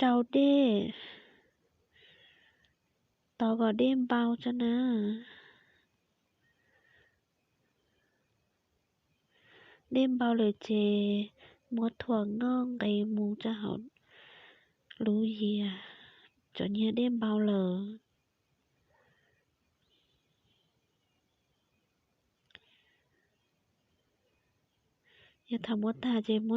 cháu đê tao có đêm bao cho nè đêm bao lời chè mua thuở ngon gầy mù cho họ lú gì à cho nhớ đêm bao lờ อย่าทำว่าตาเจมั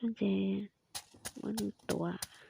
เปียยกค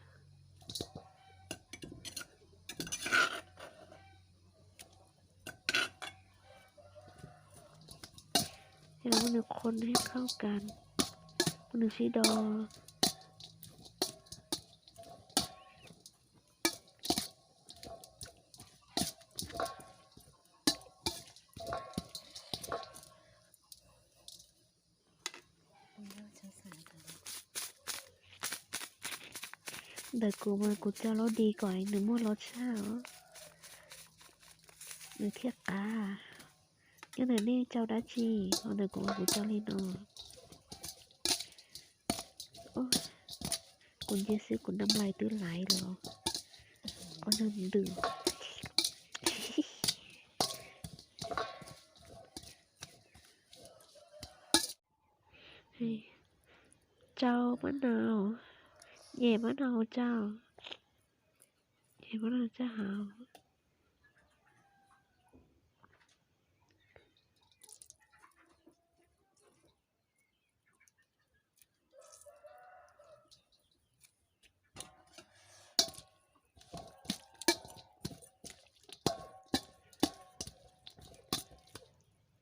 ให้เราหนึ่งคนให้เข้ากันหนึ่งชีดอแต่กูมากูจะรสดีกว่าหนึ่งมั่รสชาติหรือเทียบกา ชื่อนันนี่เจ้าดัชชีเอาหนึ่งของเจ้าลีนอโอ้คุณเยซื้อคุณน้ำลายตื้อไหลเหรอเอาน้ำดื่มเจ้ามะนาวเย่มะนาวเจ้าเย่มะนาวเจ้าหา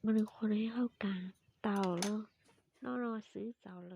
มันเป็นคนให้เข้ากันเต่าแล้วนอร